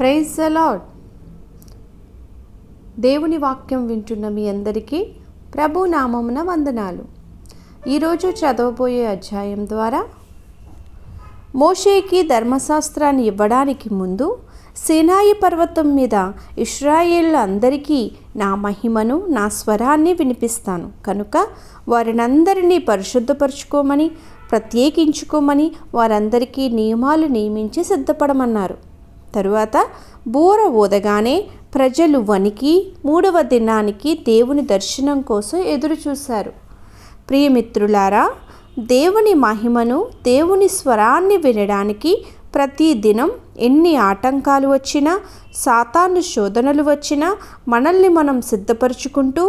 Praise అలాడ్ దేవుని వాక్యం వింటున్న మీ అందరికీ ప్రభు నామమున వందనాలు. ఈరోజు చదవబోయే అధ్యాయం ద్వారా మోషేకి ధర్మశాస్త్రాన్ని ఇవ్వడానికి ముందు సేనాయి పర్వతం మీద ఇస్రాయేళ్ళ అందరికీ నా మహిమను నా స్వరాన్ని వినిపిస్తాను. కనుక వారినందరినీ పరిశుద్ధపరచుకోమని ప్రత్యేకించుకోమని వారందరికీ నియమాలు నియమించి సిద్ధపడమన్నారు. తరువాత బూర ఊదగానే ప్రజలు వణికి మూడవ దినానికి దేవుని దర్శనం కోసం ఎదురుచూశారు ప్రియమిత్రులారా దేవుని మహిమను దేవుని స్వరాన్ని వినడానికి ప్రతి దినం ఎన్ని ఆటంకాలు వచ్చినా సాతాను శోధనలు వచ్చినా మనల్ని మనం సిద్ధపరచుకుంటూ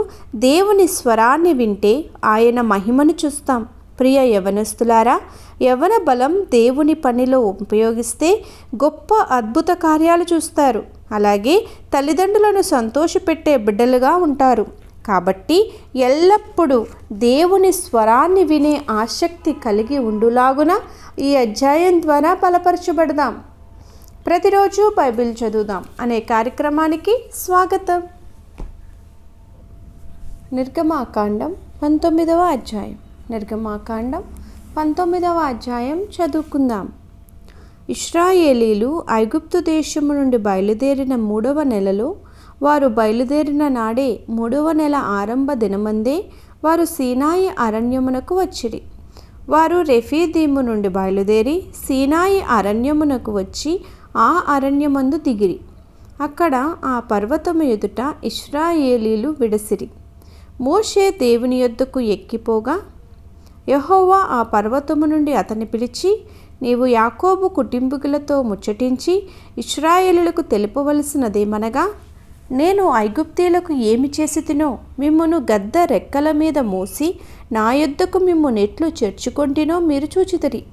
దేవుని స్వరాన్ని వింటే ఆయన మహిమను చూస్తాం. ప్రియ యవనస్తులారా యవన బలం దేవుని పనిలో ఉపయోగిస్తే గొప్ప అద్భుత కార్యాలు చూస్తారు. అలాగే తల్లిదండ్రులను సంతోషపెట్టే బిడ్డలుగా ఉంటారు. కాబట్టి ఎల్లప్పుడూ దేవుని స్వరాన్ని వినే ఆసక్తి కలిగి ఉండులాగున ఈ అధ్యాయం ద్వారా బలపరచబడదాం. ప్రతిరోజు బైబిల్ చదువుదాం అనే కార్యక్రమానికి స్వాగతం. నిర్గమాకాండం పంతొమ్మిదవ అధ్యాయం. నిర్గమాకాండం పంతొమ్మిదవ అధ్యాయం చదువుకుందాం. ఇష్రాయేలీలు ఐగుప్తు దేశము నుండి బయలుదేరిన మూడవ నెలలో వారు బయలుదేరిన నాడే మూడవ నెల ఆరంభ దినమందే వారు సీనాయి అరణ్యమునకు వచ్చిరి. వారు రెఫీదీము నుండి బయలుదేరి సీనాయి అరణ్యమునకు వచ్చి ఆ అరణ్యమందు దిగిరి. అక్కడ ఆ పర్వతము ఎదుట ఇష్రాయేలీలు విడసిరి. మోషే దేవుని యొద్దకు ఎక్కిపోగా యహోవా ఆ పర్వతము నుండి అతన్ని పిలిచి నీవు యాకోబు కుటుంబీకులతో ముచ్చటించి ఇస్రాయేలులకు తెలుపవలసినదేమనగా నేను ఐగుప్తీలకు ఏమి చేసి తినో మిమ్మను గద్ద రెక్కల మీద మోసి నా యొద్దకు మిమ్ము నెట్లు చేర్చుకొంటినో మీరు చూచితరి.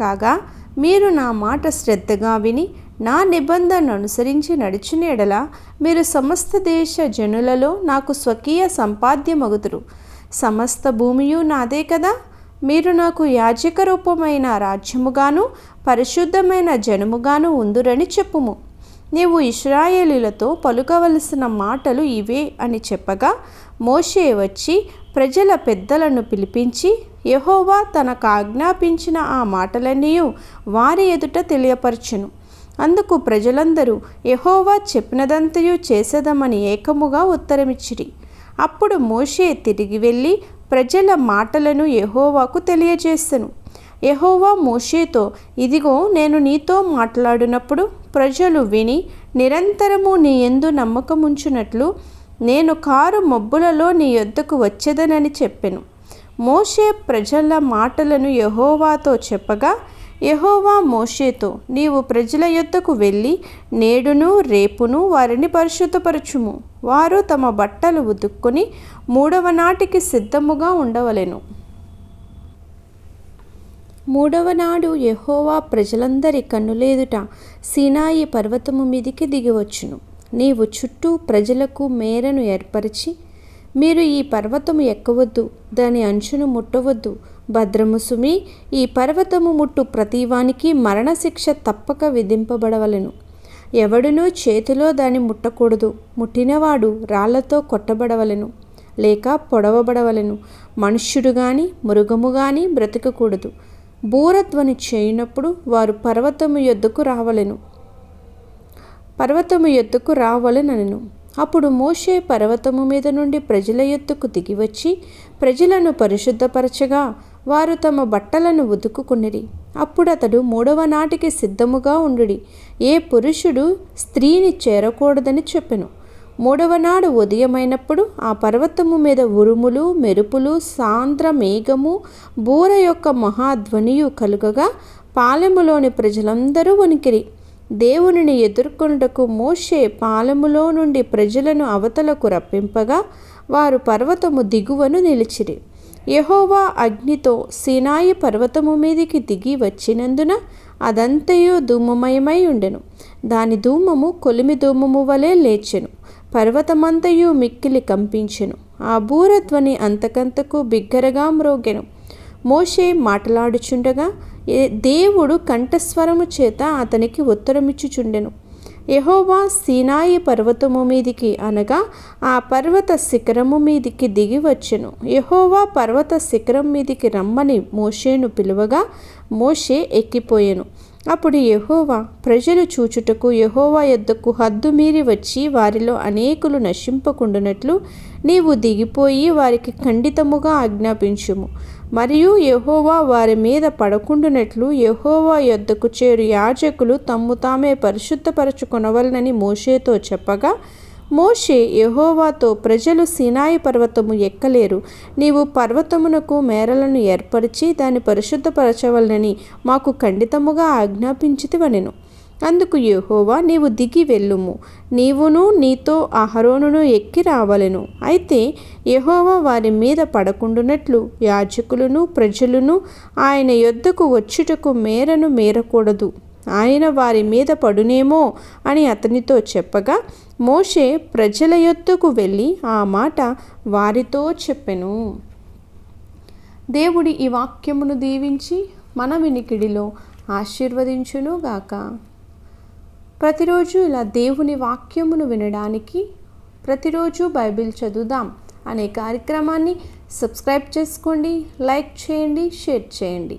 కాగా మీరు నా మాట శ్రద్ధగా విని నా నిబంధన అనుసరించి నడిచిన ఎడల మీరు సమస్త దేశ జనులలో నాకు స్వకీయ సంపాద్యమగుదురు. సమస్త భూమియు నాదే కదా? మీరు నాకు యాజక రూపమైన రాజ్యముగాను పరిశుద్ధమైన జనముగాను ఉందురని చెప్పుము. నీవు ఇస్రాయేలీలతో పలుకవలసిన మాటలు ఇవే అని చెప్పగా మోషే వచ్చి ప్రజల పెద్దలను పిలిపించి యహోవా తనకు ఆజ్ఞాపించిన ఆ మాటలన్నీ వారి ఎదుట తెలియపరచును. అందుకు ప్రజలందరూ యహోవా చెప్పినదంతయు చేసేదమని ఏకముగా ఉత్తరమిచ్చిరి. అప్పుడు మోషే తిరిగి వెళ్ళి ప్రజల మాటలను యహోవాకు తెలియజేసెను. యహోవా మోషేతో ఇదిగో నేను నీతో మాట్లాడినప్పుడు ప్రజలు విని నిరంతరము నీ ఎందు నమ్మకముంచునట్లు నేను కారు మబ్బులలో నీ యొద్దకు వచ్చేదనని చెప్పెను. మోషే ప్రజల మాటలను యహోవాతో చెప్పగా యహోవా మోషేతో నీవు ప్రజల యొద్దకు వెళ్ళి నేడును రేపును వారిని పరిశుద్ధపరచుము. వారు తమ బట్టలు ఉతుక్కొని మూడవ నాటికి సిద్ధముగా ఉండవలెను. మూడవ నాడు యహోవా ప్రజలందరి కన్నులేదుట సీనాయి పర్వతము మీదికి దిగివచ్చును. నీవు చుట్టూ ప్రజలకు మేరను ఏర్పరిచి మీరు ఈ పర్వతము ఎక్కవద్దు దాని అంచును ముట్టవద్దు భద్రము సుమి ఈ పర్వతము ముట్టు ప్రతివానికి మరణశిక్ష తప్పక విధింపబడవలెను. ఎవడునూ చేతిలో దాన్ని ముట్టకూడదు. ముట్టినవాడు రాళ్ళతో కొట్టబడవలెను లేక పొడవబడవలెను. మనుష్యుడు గాని మృగము గాని బ్రతకకూడదు. బూరధ్వని చేయనప్పుడు వారు పర్వతము యొద్దకు రావలెను. పర్వతము ఎద్దుకు రావలెనను అప్పుడు మోషే పర్వతము మీద నుండి ప్రజల ఎత్తుకు దిగివచ్చి ప్రజలను పరిశుద్ధపరచగా వారు తమ బట్టలను ఉతుకుకునిరి. అప్పుడు అతడు మూడవ నాటికి సిద్ధముగా ఉండుడి. ఏ పురుషుడు స్త్రీని చేరకూడదని చెప్పెను. మూడవ నాడు ఉదయమైనప్పుడు ఆ పర్వతము మీద ఉరుములు మెరుపులు సాంద్ర మేఘము బూర యొక్క మహాధ్వనియు కలుగగా పాలెములోని ప్రజలందరూ వణికిరి దేవునిని ఎదుర్కొనుటకు మోషే పాలెములో నుండి ప్రజలను అవతలకు రప్పింపగా వారు పర్వతము దిగువను నిలిచిరి. యహోవా అగ్నితో సినాయి పర్వతము మీదికి దిగి వచ్చినందున అదంతయు ధూమమయమై ఉండెను. దాని ధూమము కొలిమి ధూమము వలె లేచెను. పర్వతమంతయు మిక్కిలి కంపించెను. ఆ బూరధ్వని అంతకంతకు బిగ్గరగా మ్రోగెను. మోషే మాట్లాడుచుండగా దేవుడు కంఠస్వరము చేత అతనికి ఉత్తరమిచ్చుచుండెను. యహోవా సీనాయి పర్వతము మీదికి అనగా ఆ పర్వత శిఖరము మీదికి దిగి వచ్చెను. యహోవా పర్వత శిఖరం మీదికి రమ్మని మోషేను పిలువగా మోషే ఎక్కిపోయెను. అప్పుడు యహోవా ప్రజలు చూచుటకు యహోవా యొద్దకు హద్దు మీరి వచ్చి వారిలో అనేకులు నశింపకుండునట్లు నీవు దిగిపోయి వారికి ఖండితముగా ఆజ్ఞాపించుము. మరియు యహోవా వారి మీద పడకుండునట్లు యహోవా యొద్దకు చేరు యాజకులు తమ్ము తామే పరిశుద్ధపరచుకొనవలనని మోషేతో చెప్పగా మోషే యహోవాతో ప్రజలు సినాయి పర్వతము ఎక్కలేరు. నీవు పర్వతమునకు మేరలను ఏర్పరిచి దాన్ని పరిశుద్ధపరచవలనని మాకు ఖండితముగా ఆజ్ఞాపించితివనెను. అందుకు యహోవా నీవు దిగి వెళ్ళుము. నీవును నీతో అహరోనును ఎక్కి రావలెను. అయితే యహోవా వారి మీద పడకుండునట్లు యాజకులను ప్రజలను ఆయన యొద్దకు వచ్చుటకు మేరను మేరకూడదు. ఆయన వారి మీద పడునేమో అని అతనితో చెప్పగా మోషే ప్రజల యొద్దకు వెళ్ళి ఆ మాట వారితో చెప్పెను. దేవుడి ఈ వాక్యమును దీవించి మన వినికిడిలో ఆశీర్వదించునుగాక ప్రతిరోజు ఇలా దేవుని వాక్యమును వినడానికి ప్రతిరోజు బైబిల్ చదువుదాం అనే కార్యక్రమాన్ని సబ్స్క్రైబ్ చేసుకోండి లైక్ చేయండి షేర్ చేయండి.